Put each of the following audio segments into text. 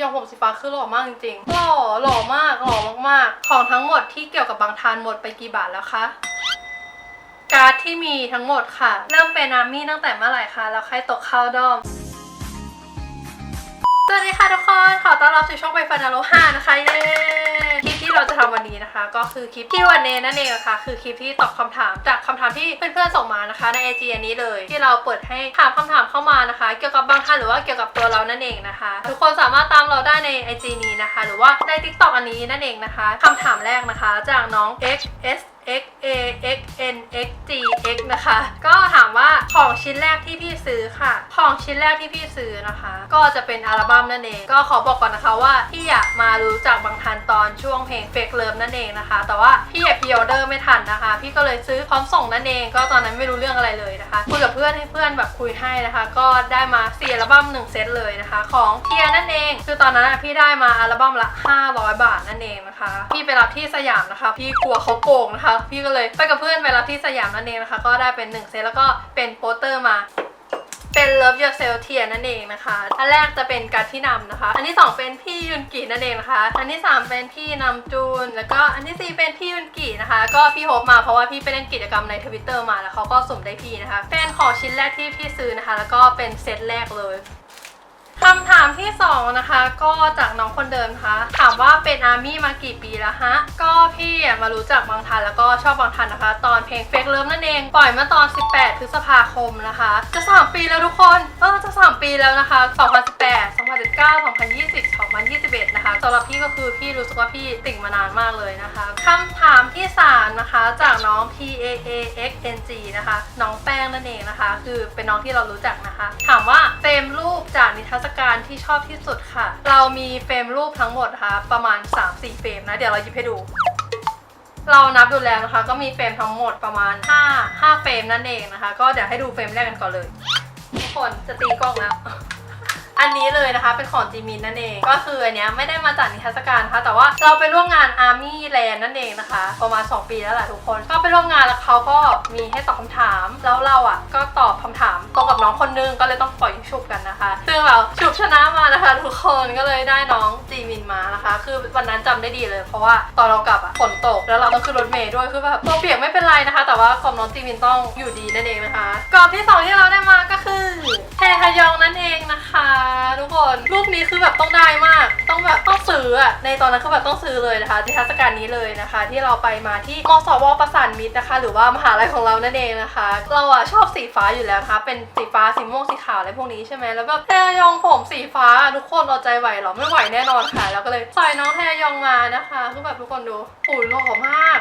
ยองผมสีฟ้าคือหล่อมากจริงๆหล่อหล่อมากหล่อมากๆ ของทั้งหมดที่เกี่ยวกับบางทานหมดไปกี่บาทแล้วคะการ์ดที่มีทั้งหมดค่ะ เริ่มเป็นอามี่ตั้งแต่เมื่อไหร่คะแล้วใครตกเข้าดอมสวัสดีค่ะทุกคน ขอต้อนรับสู่ช่องไปฟันนาโลห้านะคะเย้ เราจะทำวันนี้นะคะ ก็คือคลิปที่วันเนนั่นเองนะคะคือคลิปที่ตอบคำถามจากคำถามที่เพื่อนๆส่งมานะคะในไอจีอันนี้เลย ที่เราเปิดให้ถามคำถามเข้ามานะคะ เกี่ยวกับบางท่านหรือว่าเกี่ยวกับตัวเรานั่นเองนะคะ ทุกคนสามารถตามเราได้ในไอจีนี้นะคะ หรือว่าในทิกตอกอันนี้นั่นเองนะคะคำถามแรกนะคะ จากน้อง x s x a x n x g x นะคะ ก็ถามว่าของชิ้นแรกที่พี่ซื้อค่ะ ของชิ้นแรกที่พี่ซื้อนะคะ ก็จะเป็นอัลบั้มนั่นเอง ก็ขอบอกก่อนนะคะว่าพี่อยากมารู้จักบางทันตอนช่วงเพลง Fake Love นั่นเองนะคะ แต่ว่าพี่อยากพิออเดอร์ไม่ทันนะคะ พี่ก็เลยซื้อพร้อมส่งนั่นเอง ก็ตอนนั้นไม่รู้เรื่องอะไรเลยนะคะคุยกับเพื่อนให้เพื่อนแบบคุยให้นะคะ ก็ได้มา4อัลบั้ม1เซตเลยนะคะ ของเทียนั่นเอง คือตอนนั้นพี่ได้มาอัลบั้มละ500 บาทนั่นเองนะคะ พี่ไปรับที่สยามนะคะ พี่กลัวเขาโกงนะคะพี่ก็เลยไปกับเพื่อนไปรับที่สยามนั่นเองนะคะ ก็ได้เป็น1เซตแล้วก็เป็นโปสเตอร์มาเป็น Love Yourself เทียนั่นเองนะคะ อันแรกจะเป็นการที่นำนะคะ อันที่ 2 เป็นพี่ยุนกินั่นเองนะคะ อันที่ 3 เป็นพี่นำจูน แล้วก็อันทีสี่4 เป็นพี่ยุนกินะคะ ก็พี่โฮปมาเพราะว่าพี่ไปเล่นกิจกรรมในทวิตเตอร์มาแล้วเขาก็สุ่มได้พี่นะคะ เป็นของชิ้นแรกที่พี่ซื้อนะคะ แล้วก็เป็นเซตแรกเลย คำถามที่ 2 นะคะ ก็จากน้องคนเดิมค่ะถามว่าเป็นอาร์มี่มากี่ปีแล้วฮะ ก็พี่อะมารู้จักบางทันแล้วก็ชอบบางทันนะคะ ตอนเพลงเฟกเลิฟนั่นเอง ปล่อยเมื่อตอน 18 พฤษภาคมนะคะ จะ 3 ปีแล้วทุกคน เออจะ 3 ปีแล้วนะคะ 2018 2019 2020 2021 นะคะสำหรับพี่ก็คือพี่รู้สึกว่าพี่ติ่งมานานมากเลยนะคะคำถามที่สามนะคะจากน้อง P A A X N G นะคะน้องแป้งนั่นเองนะคะ คือเป็นน้องที่เรารู้จักนะคะ ถามว่าเฟรมรูปจากนิทรรศการที่ชอบที่สุดค่ะ เรามีเฟรมรูปทั้งหมดนะคะประมาณ 3-4 เฟรมนะเดี๋ยวเราหยิบให้ดูเรานับดูแล้วนะคะ ก็มีเฟรมทั้งหมดประมาณ 5 5 เฟรมนั่นเองนะคะ ก็เดี๋ยวให้ดูเฟรมแรกกันก่อนเลย ทุกคนจะตีกล้องแล้ว อันนี้เลยนะคะเป็นของจีมินนั่นเอง ก็คืออันเนี้ยไม่ได้มาจากนิทรรศการนะคะแต่ว่าเราไปร่วมงาน Army Land นั่นเองนะคะ ประมาณ 2 ปีแล้วแหละทุกคน ก็ไปร่วมงานแล้วเขาก็มีให้ตอบคำถาม แล้วเราอะก็ตอบคำถามตรงกับน้องคนนึงก็เลยต้องปล่อยชุบกันนะคะ ซึ่งเราชุบชนะมานะคะ ทุกคนก็เลยได้น้องจีมินมานะคะ คือวันนั้นจำได้ดีเลย เพราะว่าตอนเรากลับอะฝนตกแล้วเราต้องขึ้นรถเมล์ด้วยคือแบบตัวเปียกไม่เป็นไรนะคะ แต่ว่ากรอบน้องจีมินต้องอยู่ดีนั่นเองนะคะกรอบที่สองที่เราได้มาก็คือเทฮยองนั่นเองนะคะทุกคนรูปนี้คือแบบต้องได้มาก ต้องแบบต้องซื้ออะในตอนนั้นคือแบบต้องซื้อเลยนะคะที่ทรรศการนี้เลยนะคะ ที่เราไปมาที่มสวประสานมิตรนะคะ หรือว่ามหาลัยของเรานั่นเองนะคะ เราอะชอบสีฟ้าอยู่แล้วนะคะ เป็นสีฟ้าสีม่วงสีขาวอะไรพวกนี้ใช่ไหมแล้วแบบแทยองผมสีฟ้าทุกคนเราใจไหวเหรอไม่ไหวแน่นอนค่ะแล้วก็เลยใส่น้องแทยองมานะคะคือแบบทุกคนดูปุ๋ยหล่อมาก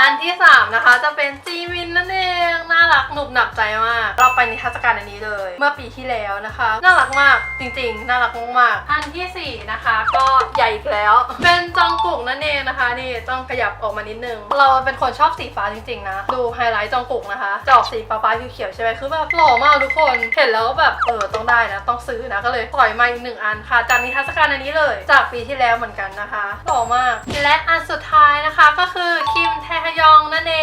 อันที่สามนะคะ จะเป็นจีมินนั่นเองน่ารักหนุบหนับใจมาก เราไปนิทรรศการอันนี้เลย เมื่อปีที่แล้วนะคะ น่ารักมากจริงๆ น่ารักมากๆอันที่สี่นะคะ ก็ใหญ่อีกแล้ว เป็นจองกุกนั่นเองนะคะ นี่ต้องขยับออกมานิดนึง เราเป็นคนชอบสีฟ้าจริงๆนะ ดูไฮไลท์จองกุกนะคะจะออกสีฟ้าๆเขียวๆใช่ไหมคือแบบหล่อมากทุกคนเห็นแล้วก็แบบเออต้องได้นะ ต้องซื้อนะก็เลยปล่อยมาอีกหนึ่งอันค่ะจากนิทรรศการอันนี้เลย จากปีที่แล้วเหมือนกันนะคะหล่อมาก และอันสุดท้ายนะคะก็คือคิมแทฮยองนั่นเอ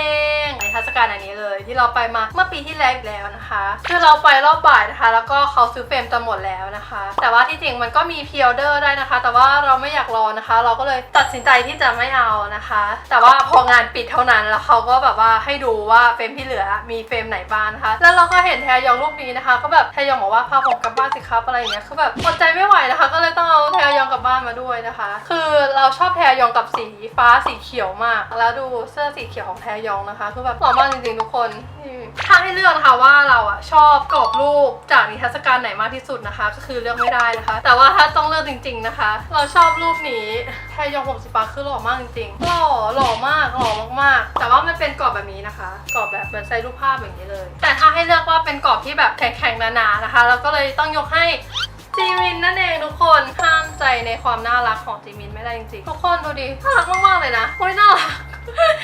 งนิทรรศการอันนี้เลย ที่เราไปมาเมื่อปีที่แล้วอีกแล้วนะคะ คือเราไปรอบบ่ายนะคะ แล้วก็เขาซื้อเฟรมจะหมดแล้วนะคะแต่ว่าที่จริงมันก็มีพิออเดอร์ได้นะคะ แต่ว่าเราไม่อยากรอนะคะ เราก็เลยตัดสินใจที่จะไม่เอานะคะ แต่ว่าพองานปิดเท่านั้นแล้วเขาก็แบบว่าให้ดูว่าเฟรมที่เหลือมีเฟรมไหนบ้างนะคะ แล้วเราก็เห็นแทยองรูปนี้นะคะ ก็แบบแทยองบอกว่าพาผมกลับบ้านสิครับอะไรอย่างเงี้ยคือแบบอดใจไม่ไหวนะคะ ก็เลยต้องเอาแทยองกลับบ้านมาด้วยนะคะ คือเราชอบแทยองกับสีฟ้าสีเขียวมาก แล้วดูเสื้อสีเขียวของแทยองนะคะ คือแบบหล่อมากจริงๆทุกคนนี่ถ้าให้เลือกนะคะว่าเราอะชอบกรอบรูปจากนิทรรศการไหนมากที่สุดนะคะ ก็คือเลือกไม่ได้นะคะ แต่ว่าถ้าต้องเลือกจริง ๆนะคะ เราชอบรูปนี้แทยองผมสีฟ้าคือหล่อมากจริงๆหล่อหล่อมากหล่อมากๆ แต่ว่ามันเป็นกรอบแบบนี้นะคะกรอบแบบเหมือนใส่รูปภาพอย่างนี้เลย แต่ถ้าให้เลือกว่าเป็นกรอบที่แบบแข็งๆหนาๆนะคะเราก็เลยต้องยกให้จีมินนั่นเองทุกคนห้ามใจในความน่ารักของจีมินไม่ได้จริงๆทุกคนดูดิน่ารักมากๆเลยนะโอ้ยน่ารัก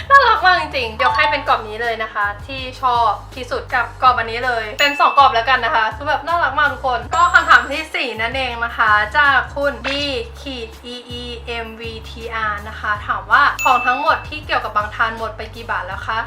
น่ารักมากจริงๆ ยกให้เป็นกรอบนี้เลยนะคะ ที่ชอบที่สุดกับกรอบอันนี้เลย เป็นสองกรอบแล้วกันนะคะคือแบบน่ารักมากทุกคน ก็คำถามที่สี่นั่นเองนะคะ จากคุณ B ขีด E E M V T R นะคะ ถามว่าของทั้งหมดที่เกี่ยวกับบางทานหมดไปกี่บาทแล้วคะ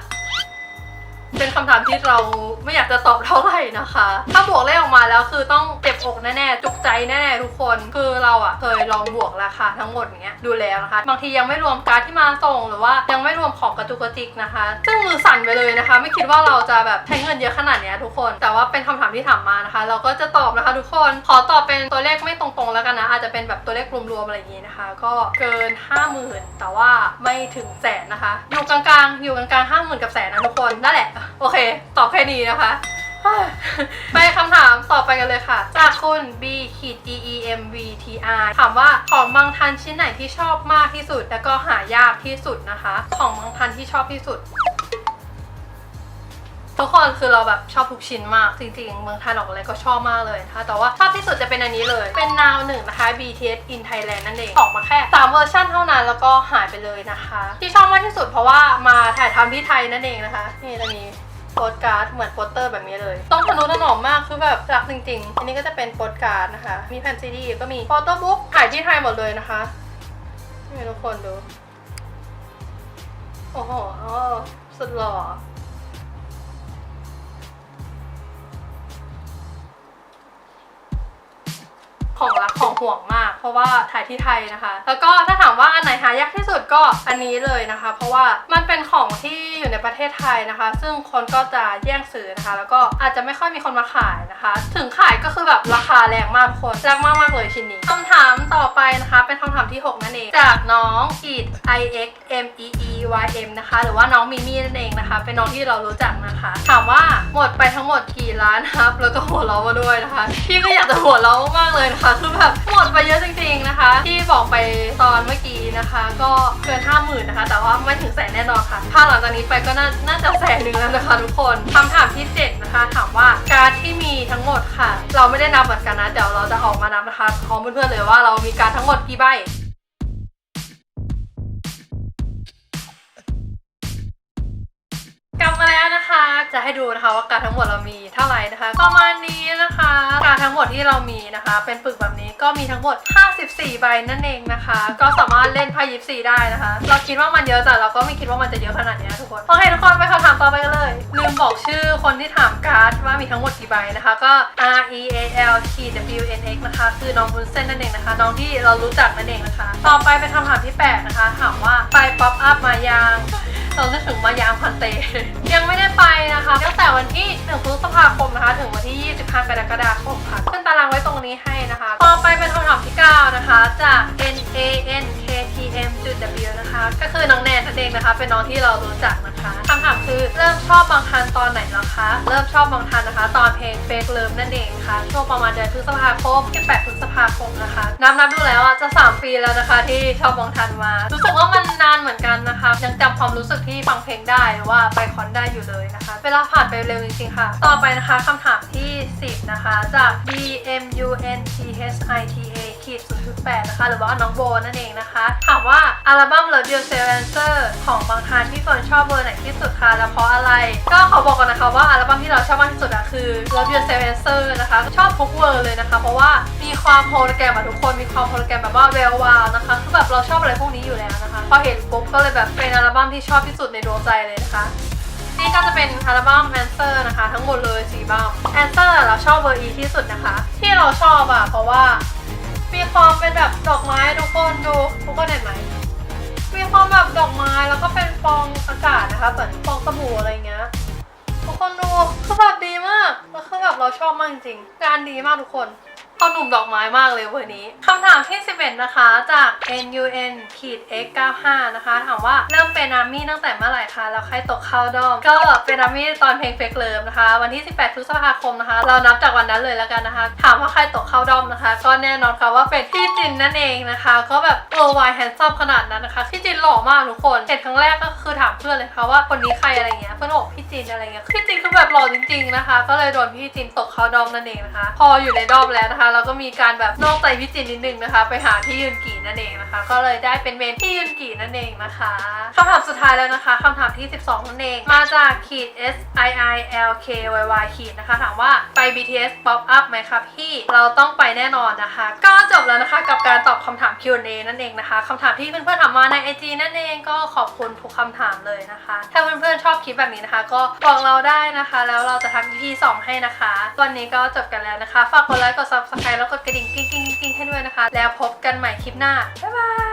เป็นคำถามที่เราไม่อยากจะตอบเท่าไหร่นะคะ ถ้าบวกเลขออกมาแล้วคือต้องเจ็บอกแน่ๆจุกใจแน่ๆทุกคน คือเราอะเคยลองบวกราคาทั้งหมดเงี้ยดูแล้วนะคะ บางทียังไม่รวมการที่มาส่งหรือว่ายังไม่รวมของกระจุกกระจิกนะคะ ซึ่งมือสั่นไปเลยนะคะ ไม่คิดว่าเราจะแบบใช้เงินเยอะขนาดเนี้ยทุกคน แต่ว่าเป็นคำถามที่ถามมานะคะ เราก็จะตอบนะคะทุกคน ขอตอบเป็นตัวเลขไม่ตรงๆแล้วกันนะ อาจจะเป็นแบบตัวเลขรวมๆอะไรอย่างงี้นะคะ ก็เกิน 50,000 แต่ว่าไม่ถึงแสนนะคะ อยู่กลางๆ อยู่กลางๆห้าหมื่นกับแสนนะทุกคนนั่นแหละโอเค ตอบแค่นี้นะคะ ไปคำถามต่อไปกันเลยค่ะ จากคุณ B ขีด E E M V T R ถามว่าของบางทันชิ้นไหนที่ชอบมากที่สุด แล้วก็หายากที่สุดนะคะ ของบางทันที่ชอบที่สุด ทุกคนคือเราแบบชอบทุกชิ้นมาก จริงๆ เมืองไทยออกอะไรก็ชอบมากเลยนะคะแต่ว่าชอบที่สุดจะเป็นอันนี้เลย เป็นนาวหนึ่งนะคะ BTS in Thailand นั่นเองออกมาแค่ 3 เวอร์ชันเท่านั้นแล้วก็หายไปเลยนะคะ ที่ชอบมากที่สุดเพราะว่ามาถ่ายทำที่ไทยนั่นเองนะคะ นี่จะมีโปสการ์ดเหมือนโปสเตอร์แบบนี้เลย ต้องทะนุถนอมมากคือแบบรักจริง ๆ อันนี้ก็จะเป็นโปสการ์ดนะคะ มีแผ่นซีดีก็มีโฟโต้บุ๊กถ่ายที่ไทยหมดเลยนะคะนี่ทุกคนดู โอ้โหสุดหล่อ ของรักของห่วงมาก เพราะว่าถ่ายที่ไทยนะคะ แล้วก็ถ้าถามว่าอันไหนหายากที่สุดก็อันนี้เลยนะคะ เพราะว่ามันเป็นของที่อยู่ในประเทศไทยนะคะ ซึ่งคนก็จะแย่งซื้อนะคะ แล้วก็อาจจะไม่ค่อยมีคนมาขายนะคะ ถึงขายก็คือแบบราคาแรงมากทุกคนแรงมากมากเลยชิ้นนี้คำถามต่อไปนะคะ เป็นคำถามที่ 6 นั่นเอง จากน้องอีด i x m e e y m นะคะ หรือว่าน้องมิมี่นั่นเองนะคะ เป็นน้องที่เรารู้จักนะคะ ถามว่าหมดไปทั้งหมดกี่ล้านครับ แล้วก็หัวเราะมาด้วยนะคะ พี่ก็อยากจะหัวเราะมากเลยนะคะคือแบบหมดไปเยอะจริงๆนะคะ ที่บอกไปตอนเมื่อกี้นะคะ ก็เกินห้าหมื่นนะคะ แต่ว่าไม่ถึงแสนแน่นอนค่ะ ถ้าหลังจากนี้ไปก็น่านาจะแสนหนึ่งแล้วนะคะทุกคนคำถามที่เจ็ดนะคะ ถามว่าการดที่มีทั้งหมดค่ะ เราไม่ได้นับเหมือนกันนะ เดี๋ยวเราจะออกมานับนะคะพร้อมเพื่อนๆเลยว่าเรามีการดทั้งหมดกี่ใบ ลับมาแล้วนะคะ จะให้ดูนะคะว่าการดทั้งหมดเรามีเท่าไหร่นะคะ ประมาณนี้นะคะ การดทั้งหมดที่เรามีนะคะ เป็นปึกแบบนี้ก็มีทั้งหมด 54 ใบนั่นเองนะคะ ก็สามารถเล่นไพ่ยิปซีได้นะคะ เราคิดว่ามันเยอะแต่เราก็ไม่คิดว่ามันจะเยอะขนาดนี้นทุกคนโอเคทุกคนไปคำถามต่อไปกันเลย ลืมบอกชื่อคนที่ถามการ์ดว่ามีทั้งหมดกี่ใบนะคะก็ R E A L T W N X นะคะ คือน้องบุญเส้นนั่นเองนะคะ น้องที่เรารู้จักนั่นเองนะคะ ต่อไปเป็นคำถามที่แปดนะคะ ถามว่าไปป๊อปอัพมายัง เรานึกถึงมายางพันเต ยังไม่ได้ไปนะคะตั้งแต่วันที่1พฤษภาคมนะคะ ถึงวันที่ 25 กรกฎาคมค่ะ ขึ้นตารางไว้ตรงนี้ให้นะคะ ต่อไปเป็นคำถามที่ 9 นะคะ จาก N A N K ATM .W นะคะ ก็คือน้องแนนนั่นเองนะคะ เป็นน้องที่เรารู้จักนะคะคำถามคือเริ่มชอบบางทันตอนไหนแล้วคะ เริ่มชอบบางทันนะคะ ตอนเพลง Fake Love นั่นเองค่ะช่วงประมาณเดือนพฤษภาคม28พฤษภาคมนะคะ นับนับดูแล้วอะจะ 3 ปีแล้วนะคะ ที่ชอบบางทันมา รู้สึกว่ามันนานเหมือนกันนะคะ ยังจำความรู้สึกที่ฟังเพลงได้หรือว่าไปคอนได้อยู่เลยนะคะ เวลาผ่านไปเร็วจริงๆค่ะ ต่อไปนะคะคำถามที่ 10 นะคะจาก B M U N T H I T ขีด0.8 นะคะ หรือว่าน้องโบนั่นเองนะคะ ถามว่าอัลบั้ม Love Yourself Answer ของบางทานที่เฟิร์นชอบเบอร์ไหนที่สุดคะและเพราะอะไร ก็ขอบอกก่อนนะคะว่าอัลบั้มที่เราชอบมากที่สุดอะคือ Love Yourself Answer นะคะ ชอบทุกเวอร์เลยนะคะ เพราะว่ามีความโฮโลแกรมอะทุกคนมีความโฮโลแกรมแบบว่าแวววาวนะคะคือแบบเราชอบอะไรพวกนี้อยู่แล้วนะคะ พอเห็นปุ๊บก็เลยแบบเป็นอัลบั้มที่ชอบที่สุดในดวงใจเลยนะคะนี่ก็จะเป็นอัลบั้ม Answer นะคะ ทั้งหมดเลยสี่บัม Answer เราชอบเบอร์ E ที่สุดนะคะ ที่เราชอบอะเพราะว่า มีความเป็นแบบดอกไม้ทุกคนดูทุกคนเห็นไหมมีความแบบดอกไม้แล้วก็เป็นฟองอากาศนะคะเหมือนฟองสบู่อะไรเงี้ยทุกคนดูคือแบบดีมากแล้วคือแบบเราชอบมากจริงๆงานดีมากทุกคน เอาหนุ่มดอกไม้มากเลยวอร์นี้คำถามที่ 11 นะคะจาก NUN ขีด X 95นะคะ ถามว่าเริ่มเป็นอามี่ตั้งแต่เมื่อไหร่คะแล้วใครตกเข้าดอม ก็เป็นอามี่ตอนเพลงเฟกเลิมนะคะ วันที่ 18พฤษภาคมนะคะ เรานับจากวันนั้นเลยแล้วกันนะคะ ถามว่าใครตกเข้าดอมนะคะ ก็แน่นอนค่ะว่าเป็นพี่จินนั่นเองนะคะ ก็แบบเออวายแฮนซัมขนาดนั้นนะคะพี่จินหล่อมากทุกคนเห็นครั้งแรกก็คือถามเพื่อนเลยค่ะว่าคนนี้ใครอะไรเงี้ยเพื่อนบอกพี่จินอะไรเงี้ยพี่จินคือแบบหล่อจริง ๆนะคะ ก็เลยโดนพี่จินตกเข้าดอมนั่นเองนะคะ พออยู่ในดอมแล้วนะคะเราก็มีการแบบนอกใจพี่จินนิดนึงนะคะ ไปหาพี่ยุนกีนั่นเองนะคะ ก็เลยได้เป็นเมนพี่ยุนกีนั่นเองนะคะคำถามสุดท้ายแล้วนะคะคำถามที่ 12นั่นเองมาจากขีด S I I L K Y Y ขีดนะคะถามว่าไป BTS pop up ไหมคะพี่เราต้องไปแน่นอนนะคะ ก็จบแล้วนะคะกับการตอบคำถาม Q&A นั่นเองนะคะคำถามที่เพื่อนๆถามมาใน IG นั่นเองก็ขอบคุณทุกคำถามเลยนะคะ ถ้าเพื่อนๆชอบคลิปแบบนี้นะคะ ก็บอกเราได้นะคะ แล้วเราจะทำ EP 2 ให้นะคะ วันนี้ก็จบกันแล้วนะคะ ฝากกดไลค์กด subscribe แล้วกดกระดิ่งกิ้งกิ๊งกิ๊งให้ด้วยนะคะ แล้วพบกันใหม่คลิปหน้า บ๊ายบาย